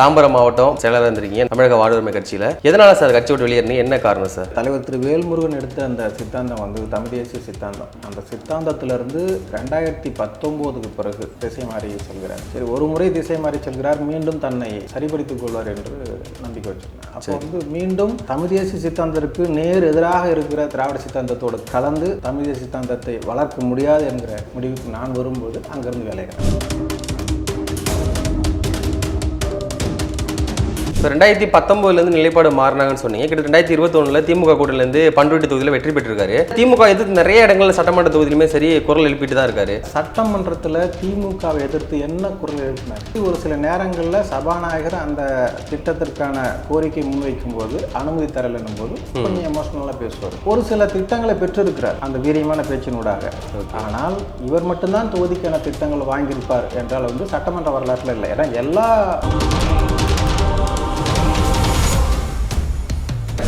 தாம்பரம் மாவட்டம் செயலராக இருந்திருக்கீங்க. தமிழக வாழ்வுரிமை கட்சியில். எதனால சார் கட்சி விட்டு வெளியேறீங்க என்ன காரணம் சார்? தலைவர் திரு வேல்முருகன் எடுத்த அந்த சித்தாந்தம் வந்து தமிழ் தேசிய சித்தாந்தம். அந்த சித்தாந்தத்திலிருந்து ரெண்டாயிரத்தி பத்தொம்போதுக்கு பிறகு திசை மாறி செல்கிறார். சரி ஒரு முறை திசை மாறி செல்கிறார். மீண்டும் தன்னை சரிப்படுத்திக் கொள்வார் என்று நம்பிக்கை வச்சிருந்தேன் அப்போ வந்து மீண்டும் தமிழ் தேசிய சித்தாந்தத்திற்கு நேர் எதிராக இருக்கிற திராவிட சித்தாந்தத்தோடு கலந்து தமிழ் தேசிய சித்தாந்தத்தை வளர்க்க முடியாது என்கிற முடிவுக்கு நான் வரும்போது அங்கிருந்து விளைகிறேன் இப்போ ரெண்டாயிரத்தி பத்தொம்போதுலேருந்து நிலைப்பாடு மாறினாங்கன்னு சொன்னீங்க. கிட்ட ரெண்டாயிரத்தி இருபத்தொன்னில் திமுக கூட்டணிலேருந்து பண்ருட்டி தொகுதியில் வெற்றி பெற்றிருக்காரு. திமுக எதிர்த்து நிறைய இடங்கள்ல சட்டமன்ற தொகுதியிலுமே சரி குரல் எழுப்பிட்டு தான் இருக்காரு. சட்டமன்றத்தில் திமுகவை எதிர்த்து என்ன குரல் எழுப்பினார்? ஒரு சில நேரங்களில் சபாநாயகர் அந்த திட்டத்திற்கான கோரிக்கை முன்வைக்கும் போது அனுமதி தரலன்னும் போது கொஞ்சம் எமோஷனலாக பேசுவார். ஒரு சில திட்டங்களை பெற்றிருக்கிறார் அந்த வீரியமான பேச்சினூடாக. ஆனால் இவர் மட்டும்தான் தொகுதிக்கான திட்டங்கள் வாங்கியிருப்பார் என்றால் வந்து சட்டமன்ற வரலாற்றில் இல்லை. ஏன்னா எல்லா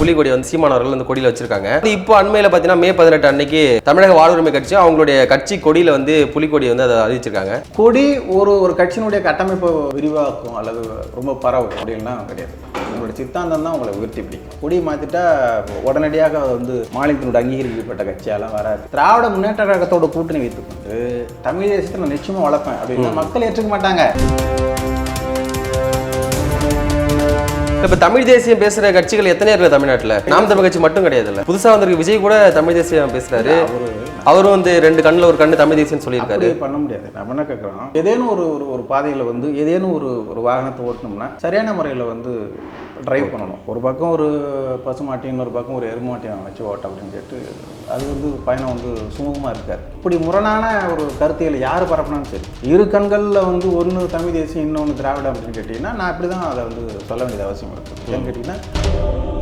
புலிகொடி வந்து சீமான் அவர்கள் அந்த கொடியில் வச்சிருக்காங்க. இப்போ அண்மையில் பார்த்தீங்கன்னா மே பதினெட்டு அன்னைக்கு தமிழக வாழ்வுரிமை கட்சி அவங்களுடைய கட்சி கொடியில் வந்து புலிகொடி வந்து அதை அறிவிச்சிருக்காங்க. கொடி ஒரு ஒரு கட்சியினுடைய கட்டமைப்பை விரிவாக்கும் அல்லது ரொம்ப பரவும் அப்படின்னா கிடையாது. உங்களோட சித்தாந்தம் தான் உங்களை உயர்த்தி பிடிக்கும் கொடியை மாற்றிட்டா உடனடியாக அது வந்து மாநிலத்தினுடைய அங்கீகரிக்கப்பட்ட கட்சியெல்லாம் வராது. திராவிட முன்னேற்ற கழகத்தோட கூட்டணி வைத்துக்கொண்டு தமிழ் தேசத்தை நான் நிச்சயமாக வளர்ப்பேன் அப்படின்னா மக்கள் ஏற்றுக்க மாட்டாங்க. இப்ப தமிழ் தேசியம் பேசுற கட்சிகள் எத்தனை இருக்கு தமிழ்நாட்டில்? நாம் தமிழ் கட்சி மட்டும் கிடையாதுல்ல. புதுசாக வந்திருக்க விஜய் கூட தமிழ் தேசியம் பேசுறாரு. அவரும் வந்து ரெண்டு கண்ணில் ஒரு கண்ணு தமிழ் தேசியம் சொல்லியிருக்காரு. பண்ண முடியாது. நம்ம என்ன கேட்குறோம் ஏதேனும் ஒரு ஒரு ஒரு பாதையில் வந்து ஏதேனும் ஒரு ஒரு வாகனத்தை ஓட்டணும்னா சரியான முறையில் வந்து டிரைவ் பண்ணணும். ஒரு பக்கம் ஒரு பசுமாட்டியும் இன்னொரு பக்கம் ஒரு எருமாட்டியம் வச்சு ஓட்ட அப்படின்னு கேட்டு அது வந்து பயணம் வந்து சுமூகமாக இருக்காது. இப்படி முரணான ஒரு கருத்தியல் யார் பரப்பினாலும் சரி இரு கண்களில் வந்து ஒன்று தமிழ் தேசியம் இன்னொன்று திராவிடம் அப்படின்னு கேட்டிங்கன்னா நான் இப்படி தான் அதை வந்து சொல்ல வேண்டியது அவசியம் இருக்குது ஏன்னு கேட்டிங்கன்னா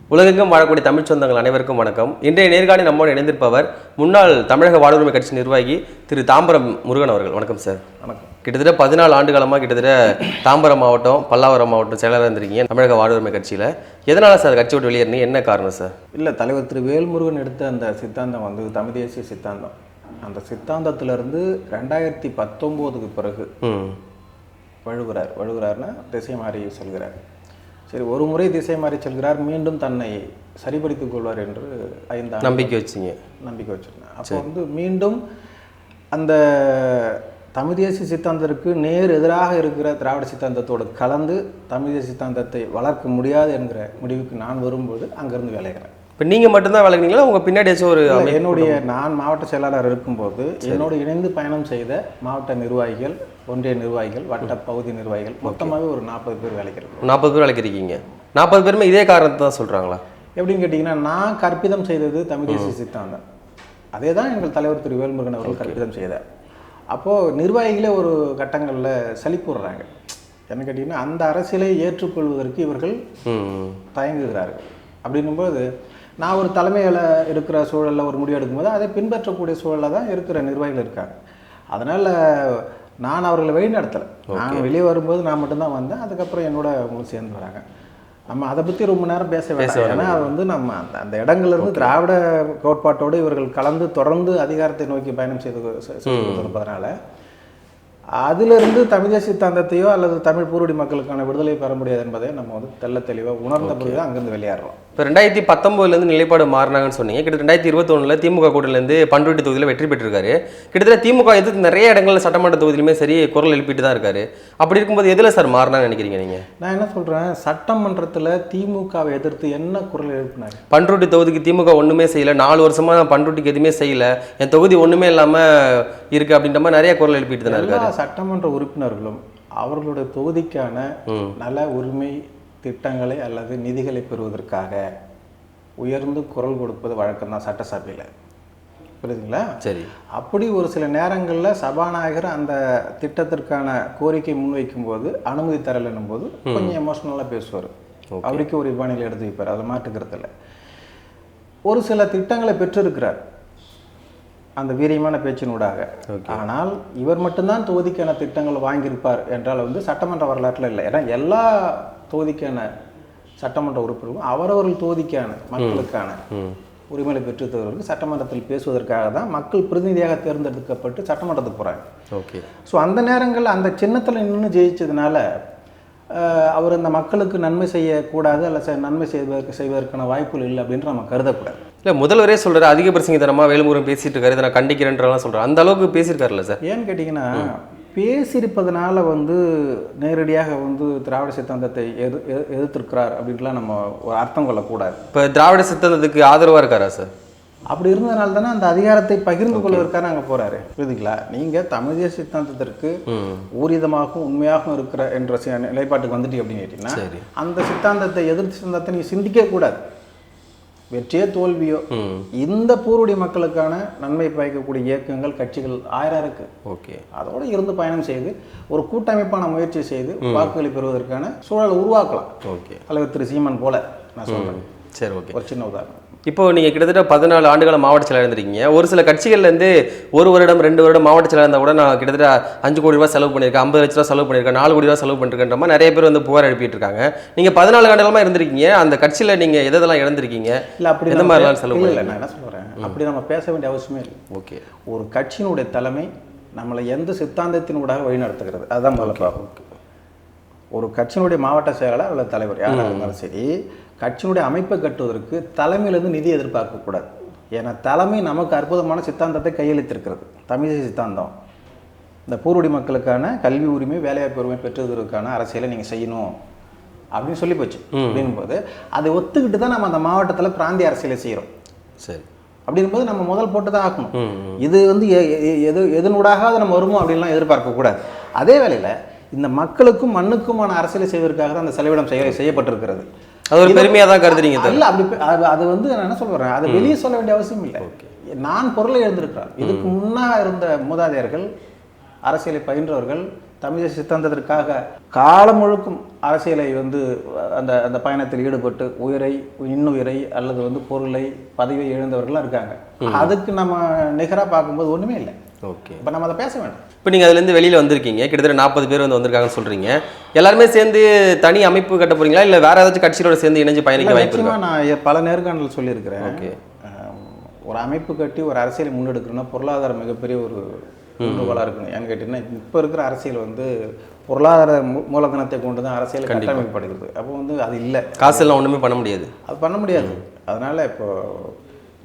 உலகெங்கும் வாழக்கூடிய தமிழ் சொந்தங்கள் அனைவருக்கும் வணக்கம். இன்றைய நேர்காணல் நம்மோடு இணைந்திருப்பவர் முன்னாள் தமிழக வாழ்வுரிமை கட்சி நிர்வாகி திரு தாம்பரம் முருகன் அவர்கள். வணக்கம் சார். வணக்கம். கிட்டத்தட்ட பதினாலு ஆண்டு காலமாக கிட்டத்தட்ட தாம்பரம் மாவட்டம் பல்லாவரம் மாவட்டம் செயலராக இருந்திருக்கீங்க தமிழக வாழ்வுரிமை கட்சியில். எதனால சார் கட்சி விட்டு வெளியேறீங்க என்ன காரணம் சார்? இல்லை தலைவர் திரு வேல்முருகன் எடுத்த அந்த சித்தாந்தம் வந்து தமிழ் தேசிய சித்தாந்தம். அந்த சித்தாந்தத்திலிருந்து ரெண்டாயிரத்தி பத்தொம்போதுக்கு பிறகு ம். வழுகிறார். வழுகிறார்னா திசை மாறி செல்கிறார். சரி ஒரு முறை திசை மாறி செல்கிறார் மீண்டும் தன்னை சரிப்படுத்திக் கொள்வார் என்று ஐந்து நம்பிக்கை வச்சிங்க. நம்பிக்கை வச்சிருந்தேன் அப்போ வந்து மீண்டும் அந்த தமிழ் தேசிய சித்தாந்தத்திற்கு நேர் எதிராக இருக்கிற திராவிட சித்தாந்தத்தோடு கலந்து தமிழ் தேசிய சித்தாந்தத்தை வளர்க்க முடியாது என்கிற முடிவுக்கு நான் வரும்போது அங்கிருந்து விளைகிறேன் இப்போ நீங்கள் மட்டும்தான் விளக்குனீங்களா உங்கள் பின்னாடியாச்சும் ஒரு என்னுடைய நான் மாவட்ட செயலாளர் இருக்கும்போது என்னோடு இணைந்து பயணம் செய்த மாவட்ட நிர்வாகிகள் ஒன்றிய நிர்வாகிகள் வட்ட பகுதி நிர்வாகிகள் மொத்தமாகவே ஒரு நாற்பது பேர் வேலைக்கு நாற்பது பேர் விளக்கிருக்கீங்க நாற்பது பேருமே இதே காரணத்தை தான் சொல்கிறாங்களா எப்படின்னு கேட்டிங்கன்னா நான் கற்பிதம் செய்தது தமிழ் தேசிய சித்தாந்தம். அதே தான் எங்கள் தலைவர் திரு வேல்முருகன் அவர்கள் கற்பிதம் செய்தார் அப்போது நிர்வாகிகளே ஒரு கட்டங்களில் சலிப்புடுறாங்க என்ன கேட்டிங்கன்னா அந்த அரசியலை ஏற்றுக்கொள்வதற்கு இவர்கள் தயங்குகிறார்கள். அப்படின்னும்போது நான் ஒரு தலைமையில் இருக்கிற சூழலில் ஒரு முடிவு எடுக்கும்போது அதை பின்பற்றக்கூடிய சூழலில் தான் இருக்கிற நிர்வாகிகள் இருக்காங்க. அதனால் நான் அவர்களை வழிநடத்தலை நான் வெளியே வரும்போது நான் மட்டும்தான் வந்தேன். அதுக்கப்புறம் என்னோட அவங்க சேர்ந்து வராங்க. நம்ம அதை பற்றி ரொம்ப நேரம் பேச வேண்டாம். ஏன்னா அது வந்து நம்ம அந்த அந்த இடங்கள்ல இருந்து திராவிட கோட்பாட்டோடு இவர்கள் கலந்து தொடர்ந்து அதிகாரத்தை நோக்கி பயணம் செய்து செய்து கொண்டிருப்பதனால அதிலிருந்து தமிழ் தேசிய சித்தாந்தத்தையோ அல்லது தமிழ் பூர்வடி மக்களுக்கான விடுதலை பெற முடியாது என்பதை நம்ம வந்து தெள்ள தெளிவாக உணர்ந்த பிறகு தான் அங்கேருந்து வெளியேறோம் இப்போ ரெண்டாயிரத்தி பத்தொம்போதுலேருந்து நிலைப்பாடு மாறினாங்கன்னு சொன்னீங்க. கிட்டத்தட்ட ரெண்டாயிரத்தி இருபத்தொன்னில் திமுக கூட்டணிலேருந்து பண்ருட்டி தொகுதியில் வெற்றி பெற்றிருக்காரு. கிட்டத்தட்ட திமுக எதிர்த்து நிறைய இடங்கள்ல சட்டமன்ற தொகுதியிலுமே சரி குரல் எழுப்பிட்டு தான் இருக்காரு. அப்படி இருக்கும்போது எதில் சார் மாறினான்னு நினைக்கிறீங்க நீங்கள் நான் என்ன சொல்கிறேன் சட்டமன்றத்தில் திமுகவை எதிர்த்து என்ன குரல் எழுப்பினார்? பண்ருட்டி தொகுதிக்கு திமுக ஒன்றுமே செய்யல. நாலு வருஷமா நான் பண்ருட்டிக்கு எதுவுமே செய்யல. என் தொகுதி ஒன்றுமே இல்லாமல் இருக்கு அப்படின்ற மாதிரி நிறைய குரல் எழுப்பிட்டு தானே இருக்காரு. சட்டமன்ற உறுப்பினர்களும் அவர்களுடைய தொகுதிக்கான நல உரிமை திட்டங்களை அல்லது நிதிகளை பெறுவதற்காக உயர்ந்து குரல் கொடுப்பது வழக்கம் தான் சட்டசபையில். புரியுதுங்களா? சரி. அப்படி ஒரு சில நேரங்களில் சபாநாயகர் அந்த திட்டத்திற்கான கோரிக்கை முன்வைக்கும் போது அனுமதி தரலைன்னும் போது கொஞ்சம் எமோஷ்னலாக பேசுவார். அவருக்கு ஒரு இவ்வாணியில் எடுத்து வைப்பார். அதை மாற்றுக்கிறது இல்லை ஒரு சில திட்டங்களை பெற்றிருக்கிறார். அந்த வீரியமான பேச்சினூடாக ஆனால் இவர் மட்டும்தான் தொகுதிக்கான திட்டங்கள் வாங்கியிருப்பார் என்றால் வந்து சட்டமன்ற வரலாற்றில் இல்லை. ஏன்னா எல்லா தொகுதிக்கான சட்டமன்ற உறுப்பினர்களும் அவரவர்கள் தொகுதிக்கான மக்களுக்கான உரிமைகளை பெற்றுத் தருவதற்கு சட்டமன்றத்தில் பேசுவதற்காக தான் மக்கள் பிரதிநிதியாக தேர்ந்தெடுக்கப்பட்டு சட்டமன்றத்துக்கு போகிறாங்க ஓகே. ஸோ அந்த நேரங்களில் அந்த சின்னத்தில் நின்று ஜெயிச்சதுனால அவர் அந்த மக்களுக்கு நன்மை செய்யக்கூடாது அல்ல நன்மை செய்வதற்கு செய்வதற்கான வாய்ப்புகள் இல்லை அப்படின்ற நம்ம கருதக்கூடாது. இல்லை முதல்வரே சொல்றாரு அதிக பிரசங்கித்தனமா வேலுமுருகன் பேசிட்டு இருக்காரு இதை நான் கண்டிக்கிறேன்றலாம் அந்த அளவுக்கு பேசியிருக்காருல்ல சார்? ஏன்னு கேட்டிங்கன்னா பேசியிருப்பதனால வந்து நேரடியாக வந்து திராவிட சித்தாந்தத்தை எது எது- எதிர்த்திருக்கிறார் அப்படின்ட்டுலாம் நம்ம ஒரு அர்த்தம் கொள்ளக்கூடாது. இப்போ திராவிட சித்தாந்தத்துக்கு ஆதரவா இருக்காரா சார்? அப்படி இருந்ததுனால தானே அந்த அதிகாரத்தை பகிர்ந்து கொள்வதற்காக அங்கே போறாரு. புரியுதுங்களா? நீங்கள் தமிழ் சித்தாந்தத்திற்கு ஊரிதமாகவும் உண்மையாகவும் இருக்கிற என்ற நிலைப்பாட்டுக்கு வந்துட்டீங்க அப்படின்னு கேட்டிங்கன்னா. அந்த சித்தாந்தத்தை எதிர்த்து சித்தாந்தத்தை நீ சிந்திக்க கூடாது வெற்றியோ தோல்வியோ இந்த பூர்வடி மக்களுக்கான நன்மை பயக்கக்கூடிய இயக்கங்கள் கட்சிகள் ஆயிரம் இருக்கு. ஓகே. அதோட இருந்து பயணம் செய்து ஒரு கூட்டமைப்பான முயற்சி செய்து வாக்குகளை பெறுவதற்கான சூழலை உருவாக்கலாம். ஓகே. தலைவர் திரு சீமான் போல நான் சொல்றேன். சரி ஓகே. ஒரு சின்ன உதாரணம். இப்போ நீங்க கிட்டத்தட்ட பதினாலு ஆண்டுகால மாவட்ட செயலாளர் இருந்திருக்கீங்க. ஒரு சில கட்சிகள்ல இருந்து ஒரு வருடம் ரெண்டு வருடம் மாவட்ட செயலாளர் இருந்தா கூட நான் கிட்டத்தட்ட அஞ்சு கோடி ரூபாய் செலவு பண்ணியிருக்கேன் ஐம்பது லட்ச ரூபா செலவு பண்ணியிருக்கேன் நாலு கோடி ரூபாய் செலவு பண்ணிருக்கேன்ற மாதிரி நிறைய பேர் வந்து புகார் எழுப்பிட்டு இருக்காங்க நீங்க பதினாலு ஆண்டுகளமா இருந்திருக்கீங்க. அந்த கட்சியில நீங்க எதெல்லாம் இழந்திருக்கீங்க? இல்ல அப்படி எந்த மாதிரிலாம் செலவு இல்ல, நான் என்ன சொல்றேன்? அப்படி நம்ம பேச வேண்டிய அவசியமே இல்லை. ஓகே. ஒரு கட்சியினுடைய தலைமை நம்மளை எந்த சித்தாந்தத்தினூடாக வழிநடத்துகிறது? அதுதான் முதல்ல ஒரு கட்சியினுடைய மாவட்ட செயலாளர் அல்லது தலைவர் யாராக இருந்தாலும் சரி கட்சியினுடைய அமைப்பை கட்டுவதற்கு தலைமையிலேருந்து நிதி எதிர்பார்க்கக்கூடாது ஏன்னா தலைமை நமக்கு அற்புதமான சித்தாந்தத்தை கையளித்திருக்கிறது. தமிழ் சித்தாந்தம். இந்த பூர்வடி மக்களுக்கான கல்வி உரிமை வேலைவாய்ப்பு உரிமை பெற்றுவதற்கான அரசியலை நீங்கள் செய்யணும் அப்படின்னு சொல்லி போச்சு. அப்படின்னும் போது அதை ஒத்துக்கிட்டு தான் நம்ம அந்த மாவட்டத்தில் பிராந்திய அரசியலை செய்கிறோம் சரி. அப்படிங்கும்போது நம்ம முதல் போட்டு தான் ஆக்கணும் இது வந்து எது எதனூடாக நம்ம வருமோ அப்படின்லாம் எதிர்பார்க்கக்கூடாது அதே வேளையில் இந்த மக்களுக்கும் மண்ணுக்குமான அரசியலை செய்வதற்காக தான் அந்த செலவிடம் செய்ய செய்யப்பட்டிருக்கிறது. அது ஒரு பெருமையா தான் கருதுறீங்க அல்ல அப்படி அது அது வந்து நான் என்ன சொல்றேன் அதை வெளியே சொல்ல வேண்டிய அவசியம் இல்லை. நான் பொருளை எழுந்திருக்கிறேன் இதுக்கு முன்னாக இருந்த மூதாதையர்கள் அரசியலை பயின்றவர்கள் தமிழ் சித்தாந்தத்திற்காக காலம் முழுக்கும் அரசியலை வந்து அந்த அந்த பயணத்தில் ஈடுபட்டு உயிரை இன்னுயிரை அல்லது வந்து பொருளை பதவியை இழந்தவர்கள்லாம் இருக்காங்க. அதுக்கு நம்ம நிகராக பார்க்கும்போது ஒண்ணுமே இல்லை. ஓகே. இப்போ நம்ம அதை பேச வேண்டாம். இப்போ நீங்கள் அதுலேருந்து வெளியில் வந்திருக்கீங்க. கிட்டத்தட்ட நாற்பது பேர் வந்து வந்திருக்காங்கன்னு சொல்கிறீங்க எல்லாருமே சேர்ந்து தனி அமைப்பு கட்ட போறீங்களா? இல்லை வேற ஏதாச்சும் கட்சியோட சேர்ந்து இணைஞ்சு பயணிக்க வாய்ப்பு நான் பல நேர்காணல் சொல்லியிருக்கிறேன். ஆம், ஒரு அமைப்பு கட்டி ஒரு அரசியலை முன்னெடுக்கணும்னா பொருளாதாரம் மிகப்பெரிய ஒரு ஊன்றுகோலாக இருக்கணும். ஏன்னு கேட்டிங்கன்னா இப்போ இருக்கிற அரசியல் வந்து பொருளாதார மூலதனத்தை கொண்டு தான் அரசியல் கட்டமைக்கப்படுகிறது. அப்போ வந்து அது இல்லை. காசு எல்லாம் ஒன்றுமே பண்ண முடியாது. அது பண்ண முடியாது. அதனால் இப்போ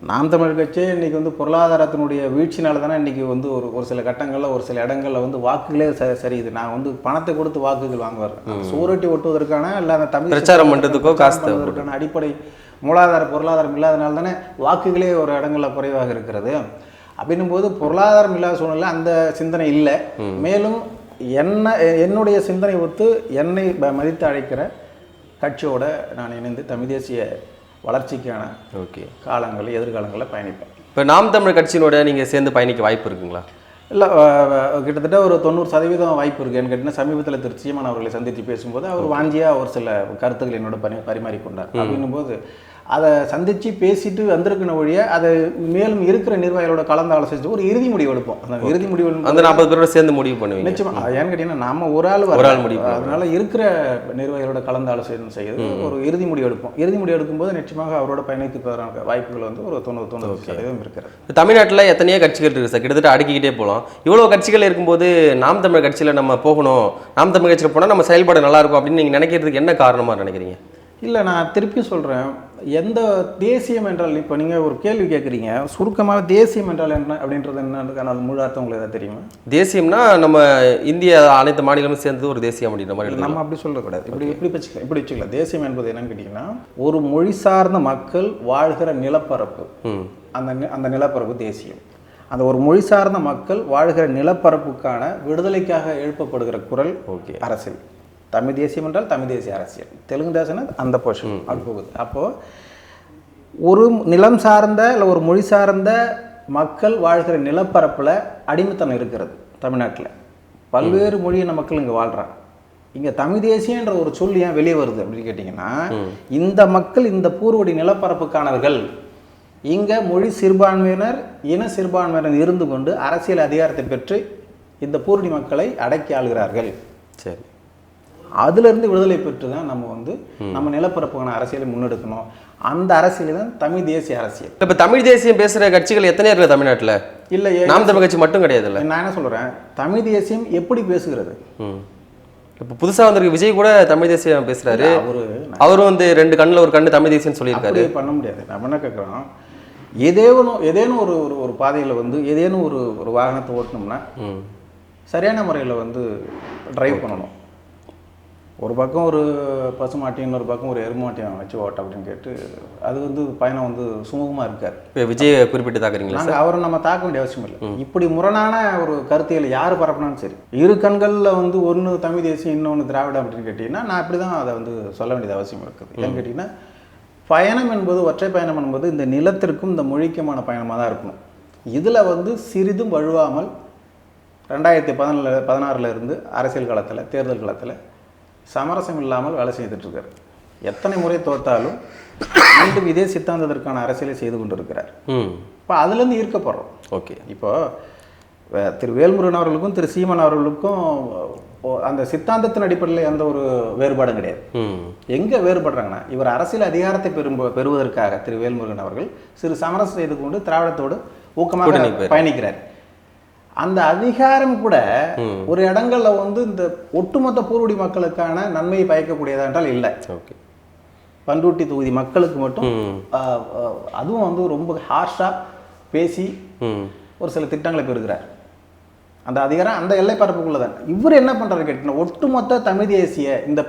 நாம் தமிழர் கட்சியே இன்னைக்கு வந்து பொருளாதாரத்தினுடைய வீழ்ச்சினால தானே இன்னைக்கு வந்து ஒரு ஒரு சில கட்டங்களில் ஒரு சில இடங்களில் வந்து வாக்குகளே ச சரியுது. நான் வந்து பணத்தை கொடுத்து வாக்குகள் வாங்குவார். சூரட்டி ஒட்டுவதற்கான இல்லை அந்த தமிழ் பிரச்சாரம் பண்றதுக்கோ காசு அடிப்படை மூலாதார பொருளாதாரம் இல்லாதனால தானே வாக்குகளே ஒரு இடங்களில் குறைவாக இருக்கிறது. அப்படின்னும் போது பொருளாதாரம் இல்லாத சூழ்நிலை அந்த சிந்தனை இல்லை. மேலும் என்ன என்னுடைய சிந்தனை ஒத்து என்னை மதித்து அழைக்கிற கட்சியோட நான் இணைந்து தமிழ் தேசிய வளர்ச்சிக்கான ஓகே. காலங்கள் எதிர்காலங்களில் பயணிப்பேன். இப்போ நாம் தமிழர் கட்சியினோட நீங்கள் சேர்ந்து பயணிக்க வாய்ப்பு இருக்குங்களா? இல்லை கிட்டத்தட்ட ஒரு தொண்ணூறு சதவீதம் வாய்ப்பு இருக்குது ஏன்னு கேட்டிங்கன்னா சமீபத்தில் திரு சீமான் அவர்களை சந்தித்து பேசும்போது அவர் வாஞ்சியாக ஒரு சில கருத்துக்கள் என்னோட பரி பரிமாறிக்கொண்டார். அப்படின்னும் போது அதை சந்தித்து பேசிட்டு வந்திருக்கிற வழிய அதை மேலும் இருக்கிற நிர்வாகிகளோட கலந்து ஆலோசிச்சு ஒரு இறுதி முடிவு எடுப்போம். அந்த இறுதி முடிவு அந்த நாற்பது பேரோட சேர்ந்து முடிவு பண்ணுவீங்க. நிச்சயமா. அது ஏன்னு கேட்டீங்கன்னா நாம ஒரு ஆள் ஒரு ஆள் முடிவு பண்ணுவோம். அதனால இருக்கிற நிர்வாகிகளோட கலந்து ஆலோசனை செய்து ஒரு இறுதி முடிவு எடுப்போம். இறுதி முடிவு எடுக்கும்போது நிச்சயமாக அவரோட பயணித்துப்பதற்கான வாய்ப்புகள் வந்து ஒரு தொண்ணூறு தொண்ணூறு சதவீதம் இருக்கிறது. தமிழ்நாட்டில் எத்தனையோ கட்சிகள் இருக்குது சார். கிட்டத்தட்ட அடுக்கிக்கிட்டே போகலாம் இவ்வளோ கட்சிகள் இருக்கும்போது நாம் தமிழர் கட்சியில் நம்ம போகணும். நாம் தமிழ் கட்சியில் போனால் நம்ம செயல்பாடு நல்லா இருக்கும் அப்படின்னு நீங்கள் நினைக்கிறதுக்கு என்ன காரணமாக நினைக்கிறீங்க? இல்லை நான் திருப்பி சொல்கிறேன் எந்த தேசியம் என்றால் இப்போ நீங்கள் ஒரு கேள்வி கேட்குறீங்க சுருக்கமாக தேசியம் என்றால் என்ன அப்படின்றது என்னன்றதுக்கான அது முழு அர்த்தம் உங்களுக்கு ஏதாவது தெரியுமா? தேசியம்னா நம்ம இந்திய அனைத்து மாநிலமும் சேர்ந்து ஒரு தேசியம் அப்படின்ற மாதிரி. நம்ம அப்படி சொல்லக்கூடாது. இப்படி இப்படி வச்சுக்கலாம் இப்படி வச்சுக்கலாம் தேசியம் என்பது என்னன்னு கேட்டிங்கன்னா ஒரு மொழி சார்ந்த மக்கள் வாழ்கிற நிலப்பரப்பு. அந்த அந்த நிலப்பரப்பு தேசியம். அந்த ஒரு மொழி சார்ந்த மக்கள் வாழ்கிற நிலப்பரப்புக்கான விடுதலைக்காக எழுப்பப்படுகிற குரல் ஓகே. அரசியல். தமிழ் தேசியம் என்றால் தமிழ் தேசிய அரசியல். தெலுங்கு தேசம்னா அந்த போர்ஷன் அப்படி போகுது. அப்போது ஒரு நிலம் சார்ந்த இல்லை ஒரு மொழி சார்ந்த மக்கள் வாழ்கிற நிலப்பரப்புல அடிமைத்தனம் இருக்கிறது தமிழ்நாட்டுல. பல்வேறு மொழியின மக்கள் இங்க வாழ்றாங்க. இங்க தமிழ் தேசியன்ற ஒரு சொல் ஏன் வெளியே வருது அப்படின்னு கேட்டிங்கன்னா இந்த மக்கள் இந்த பூர்வடி நிலப்பரப்புக்கானவர்கள் இங்க மொழி சிறுபான்மையினர் இன சிறுபான்மையினர் இருந்து கொண்டு அரசியல் அதிகாரத்தை பெற்று இந்த பூர்வடி மக்களை அடக்கி ஆளுகிறார்கள். சரி. அதிலிருந்து விடுதலை பெற்று தான் நம்ம வந்து நம்ம நிலப்பரப்புக்கான அரசியலை முன்னெடுக்கணும். அந்த அரசியல் தான் தமிழ் தேசிய அரசியல். இப்ப தமிழ் தேசியம் பேசுற கட்சிகள் எத்தனை இருக்கு தமிழ்நாட்டுல? இல்லை நாம் தமிழ் கட்சி மட்டும் கிடையாதுல்ல. நான் என்ன சொல்றேன்? தமிழ் தேசியம் எப்படி பேசுகிறது? இப்போ புதுசா வந்திருக்க விஜய் கூட தமிழ் தேசியம் பேசுறாரு. அவரு அவரும் வந்து ரெண்டு கண்ணுல ஒரு கண்ணு தமிழ் தேசியம்னு சொல்லியிருக்காரு. பண்ண முடியாது. நம்ம என்ன கேட்குறோம் ஏதேனும் ஏதேனும் ஒரு ஒரு ஒரு பாதையில் வந்து ஏதேனும் ஒரு ஒரு வாகனத்தை ஓட்டணும்னா ம். சரியான முறையில் வந்து டிரைவ் பண்ணணும். ஒரு பக்கம் ஒரு பசுமாட்டியும் இன்னொரு பக்கம் ஒரு எருமாட்டியம் வச்சு ஓட்ட அப்படின்னு கேட்டு அது வந்து பயணம் வந்து சுமூகமாக இருக்காது இப்போ விஜய் குறிப்பிட்டு தாக்குறீங்களா நாங்கள் அவரை நம்ம தாக்க வேண்டிய அவசியம் இல்லை. இப்படி முரணான ஒரு கருத்தியல் யார் பரப்பினாலும் சரி இரு கண்களில் வந்து ஒன்று தமிழ் தேசியம் இன்னொன்று திராவிடம் அப்படின்னு கேட்டிங்கன்னா நான் இப்படி தான் அதை வந்து சொல்ல வேண்டியது அவசியம் இருக்குது. ஏன்னு கேட்டிங்கன்னா பயணம் என்பது ஒற்றை பயணம் என்பது இந்த நிலத்திற்கும் இந்த மொழிக்குமான பயணமாக தான் இருக்கணும். இதில் வந்து சிறிதும் வழுவாமல் ரெண்டாயிரத்தி பதினால பதினாறுல இருந்து அரசியல் காலத்தில் தேர்தல் காலத்தில் சமரசம் இல்லாமல் வேலை செய்துட்டு இருக்காரு எத்தனை முறை தோத்தாலும் மீண்டும் இதே சித்தாந்தத்திற்கான அரசியலை செய்து கொண்டிருக்கிறார். இப்போ அதுலேருந்து ஈர்க்கப்படுறோம். ஓகே. இப்போ திரு வேல்முருகன் அவர்களுக்கும் திரு சீமன் அவர்களுக்கும் அந்த சித்தாந்தத்தின் அடிப்படையில் எந்த ஒரு வேறுபாடும் கிடையாது. எங்கே வேறுபடுறாங்கன்னா இவர் அரசியல் அதிகாரத்தை பெறும் பெறுவதற்காக திரு வேல்முருகன் அவர்கள் சிறு சமரசம் செய்து கொண்டு திராவிடத்தோடு ஊக்கமாக. பயணிக்கிறார். அந்த அதிகாரம் கூட ஒரு இடங்கள்ல வந்து இந்த ஒட்டுமொத்த பூர்வடி மக்களுக்கான நன்மையை பயக்கக்கூடியதா என்றால் இல்லை. ஓகே. பண்ருட்டி தொகுதி மக்களுக்கு மட்டும் அதுவும் வந்து ரொம்ப ஹார்ஷாக பேசி ஒரு சில திட்டங்களை பெறுகிறார். அந்த அதிகாரம் அந்த எல்லை பரப்புக்குள்ள தான் இவர் என்ன பண்றாரு கேட்டீங்கன்னா ஒட்டுமொத்த தமிழ் தேசிய இந்த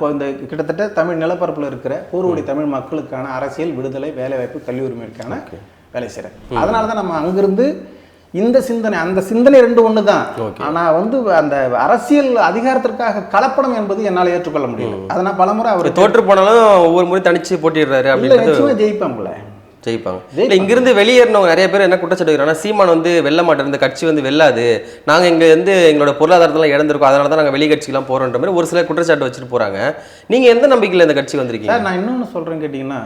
கிட்டத்தட்ட தமிழ் நிலப்பரப்புல இருக்கிற பூர்வடி தமிழ் மக்களுக்கான அரசியல் விடுதலை வேலைவாய்ப்பு கல்வி உரிமைக்கான வேலை செய்கிறார் அதனால தான் நம்ம அங்கிருந்து இந்த சிந்தனை அந்த சிந்தனை ரெண்டு ஒன்று தான் Okay. ஆனா வந்து அந்த அரசியல் அதிகாரத்திற்காக கலப்படம் என்பது என்னால் ஏற்றுக்கொள்ள முடியல. அதை நான் பலமுறை அவர் தோற்று போனாலும் ஒவ்வொரு முறை தனிச்சு போட்டிடுறாரு நிச்சயமா ஜெயிப்பாங்களே ஜெயிப்பாங்க. இல்ல இங்கிருந்து வெளியேறினவங்க நிறைய பேர் என்ன குற்றச்சாட்டு வைக்கிறாங்கன்னா சீமான் வந்து வெல்ல மாட்டேன் இந்த கட்சி வந்து வெல்லாது. நாங்க இங்க வந்து எங்களோட பொருளாதாரத்தெல்லாம் இழந்திருக்கோம் அதனால தான் நாங்க வெளி கட்சிக்கெல்லாம் போறோன்ற மாதிரி ஒரு சில குற்றச்சாட்டு வச்சுட்டு போறாங்க. நீங்க எந்த நம்பிக்கையில இந்த கட்சி வந்திருக்கீங்க? நான் இன்னொன்று சொல்றேன்னு கேட்டிங்கன்னா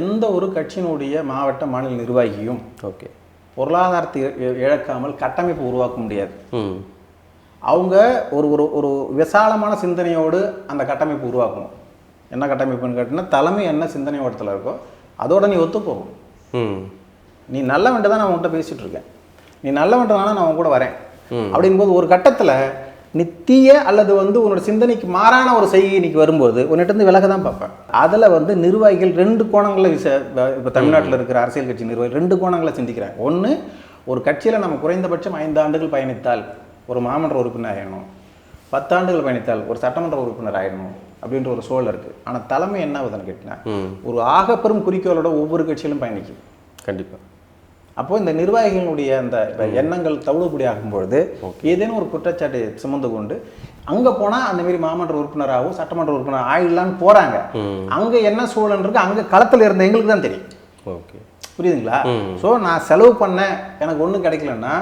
எந்த ஒரு கட்சியினுடைய மாவட்ட மாநில நிர்வாகியும் ஓகே. பொருளாதாரத்தை இழக்காமல் கட்டமைப்பு உருவாக்க முடியாது. ம். அவங்க ஒரு ஒரு ஒரு விசாலமான சிந்தனையோடு அந்த கட்டமைப்பு உருவாக்கணும். என்ன கட்டமைப்புன்னு கேட்டிங்கன்னா தலைமை என்ன சிந்தனை ஓட்டத்தில் இருக்கோ அதோட நீ ஒத்து போகும். ம். நீ நல்லவன்ட்டு தான் நான் உன்கிட்ட பேசிட்டு இருக்கேன். நீ நல்லவன்றனால நான் உன் கூட வரேன். அப்படிங்கும்போது ஒரு கட்டத்தில் நித்திய அல்லது வந்து உன்னோட சிந்தனைக்கு மாறான ஒரு செய்கை இன்னைக்கு வரும்போது உன்னிட்ட இருந்து விலக தான் பார்ப்பேன். அதில் வந்து நிர்வாகிகள் ரெண்டு கோணங்களில் விச இப்போ தமிழ்நாட்டில் இருக்கிற அரசியல் கட்சி நிர்வாகிகள் ரெண்டு கோணங்களை சிந்திக்கிறாங்க. ஒன்று ஒரு கட்சியில் நம்ம குறைந்தபட்சம் ஐந்து ஆண்டுகள் பயணித்தால் ஒரு மாமன்ற உறுப்பினர் ஆயிடணும். பத்தாண்டுகள் பயணித்தால் ஒரு சட்டமன்ற உறுப்பினர் ஆயிடணும் அப்படின்ற ஒரு சூழல் இருக்குது ஆனால் தலைமை என்ன ஆகுதுன்னு கேட்டிங்கன்னா ஒரு ஆகப்பெரும் குறிக்கோளோட ஒவ்வொரு கட்சியிலும் பயணிக்கும். கண்டிப்பா. அப்போ இந்த நிர்வாகிகளுடைய அந்த எண்ணங்கள் தவிடுபடி ஆகும்பொழுது ஏதேனும் ஒரு குற்றச்சாட்டை சுமந்து கொண்டு அங்க போனா அந்த மாதிரி மாமன்ற உறுப்பினராகவும் சட்டமன்ற உறுப்பினர் ஆயிடலான்னு போறாங்க. அங்க என்ன சூழல் இருக்கு? அங்க களத்துல இருந்த எங்களுக்கு தான் தெரியும். ஓகே. புரியுதுங்களா? ஸோ நான் செலவு பண்ணேன் எனக்கு ஒன்றும் கிடைக்கலன்னா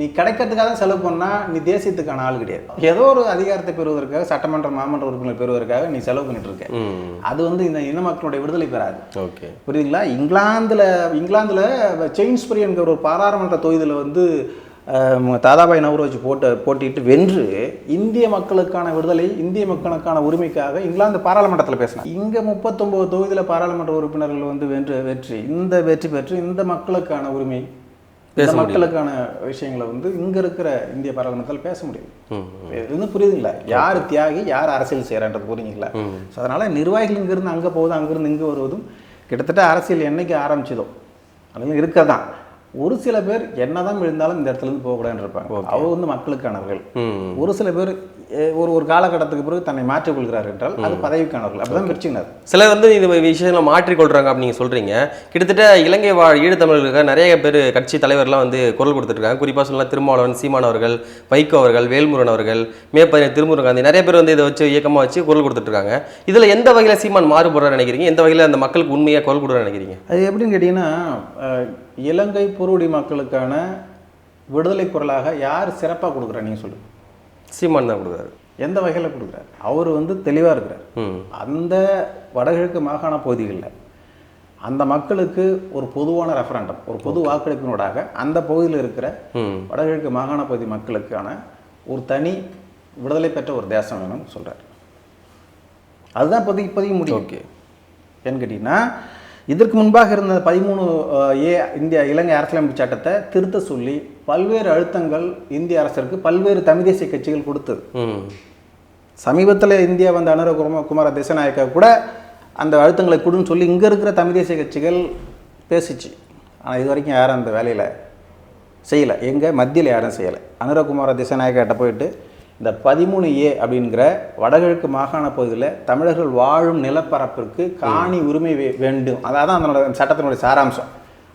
நீ கிடைக்கிறதுக்காக தான் செலவு பண்ணா நீ தேசியத்துக்கான ஆள் கிடையாது. ஏதோ ஒரு அதிகாரத்தை பெறுவதற்காக சட்டமன்ற மாமன்ற உறுப்பினர் பெறுவதற்காக நீ செலவு பண்ணிட்டு இருக்க. அது வந்து இந்த இன மக்களுடைய விடுதலை பெறாது. ஓகே. புரியுதுங்களா? இங்கிலாந்துல இங்கிலாந்துல செயின்ஸ்பரி என்கிற ஒரு பாராளுமன்ற தொகுதியில் வந்து தாதாபாய் நவரோஜி போட்ட போட்டிட்டு வென்று இந்திய மக்களுக்கான விடுதலை இந்திய மக்களுக்கான உரிமைக்காக இங்கிலாந்து பாராளுமன்றத்தில் பேசினார் இங்க முப்பத்தொன்பது தொகுதியில் பாராளுமன்ற உறுப்பினர்கள் வந்து வென்று வெற்றி இந்த வெற்றி பெற்று இந்த மக்களுக்கான உரிமை பேச. மக்களுக்கான விஷயங்களை வந்து இங்க இருக்கிற இந்திய பாராளுமன்றத்தில் பேச முடியும் இது வந்து புரியுதுங்களா? யார் தியாகி யார் அரசியல் செய்கிறான்றது புரியுதுங்களா? ஸோ அதனால நிர்வாகிகள் இங்கிருந்து அங்கே போகுது அங்கிருந்து இங்கே வருவதும் கிட்டத்தட்ட அரசியல் என்னைக்கு ஆரம்பிச்சதோ அதெல்லாம் இருக்கதான் ஒரு சில பேர் என்னதான் விழுந்தாலும் இந்த இடத்துல இருந்து போகக்கூடாதுன்னு இருப்பாங்க அவங்க வந்து மக்களுக்கானவர்கள். ஒரு சில பேர் ஒரு ஒரு காலகட்டத்துக்கு பிறகு தன்னை மாற்றிக் கொள்கிறார் என்றால் அது பதவிக்கானவர்கள். அப்படிதான் பிரிச்சுனார் சிலர் வந்து இது விஷயங்களை மாற்றிக்கொள்றாங்க அப்படின்னு நீங்க சொல்றீங்க. கிட்டத்தட்ட இலங்கை வாழ் ஈழத்தமிழர்களுக்கு நிறைய பேர் கட்சி தலைவர்லாம் வந்து குரல் கொடுத்துருக்காங்க குறிப்பாக சொல்லலாம் திருமாவளவன் சீமான் அவர்கள் வைகோ அவர்கள் வேல்முருகன் அவர்கள் மே திருமுருகன் காந்தி நிறைய பேர் வந்து இதை வச்சு இயக்கமாக வச்சு குரல் கொடுத்துட்ருக்காங்க இதுல எந்த வகையில சீமான் மாறுபடுறாரு நினைக்கிறீங்க? எந்த வகையில அந்த மக்களுக்கு உண்மையாக குரல் கொடுறாரு நினைக்கிறீங்க? அது எப்படின்னு கேட்டிங்கன்னா இலங்கை பொருடி மக்களுக்கான விடுதலை குரலாக யார் சிறப்பாக கொடுக்குறா நீங்கள் சொல்லுங்கள் சீமான் தான் கொடுக்குறாரு. எந்த வகையில் கொடுக்குறாரு? அவர் வந்து தெளிவாக இருக்கிறார். அந்த வடகிழக்கு மாகாண பகுதிகளில் அந்த மக்களுக்கு ஒரு பொதுவான ரெஃபரண்டம் ஒரு பொது வாக்கெடுப்பினூடாக அந்த பகுதியில் இருக்கிற வடகிழக்கு மாகாண பகுதி மக்களுக்கான ஒரு தனி விடுதலை பெற்ற ஒரு தேசம் வேணும்னு சொல்றாரு. அதுதான் இப்போதைக்கு இப்போதைக்கு முடியும் ஓகே ஏன்னு கேட்டிங்கன்னா இதற்கு முன்பாக இருந்த பதிமூணு ஏ இந்திய இலங்கை அரசியலமைப்பு சட்டத்தை திருத்த சொல்லி பல்வேறு அழுத்தங்கள் இந்திய அரசிற்கு பல்வேறு தமிழ் தேசிய கட்சிகள் கொடுத்தது. சமீபத்தில் இந்தியா வந்த அனுர குமார குமார திசநாயக்கா கூட அந்த அழுத்தங்களை கொடுன்னு சொல்லி இங்கே இருக்கிற தமிழ் தேசிய கட்சிகள் பேசிச்சு. ஆனால் இது வரைக்கும் யாரும் அந்த வேலையில் செய்யலை. எங்கே? மத்தியில் யாரும் செய்யலை. அனுரகுமார திசநாயக்கிட்ட போயிட்டு இந்த பதிமூணு ஏ அப்படிங்கிற வடகிழக்கு மாகாண பகுதியில் தமிழர்கள் வாழும் நிலப்பரப்பிற்கு காணி உரிமை வேண்டும். அதான் அதனோட சட்டத்தினுடைய சாராம்சம்.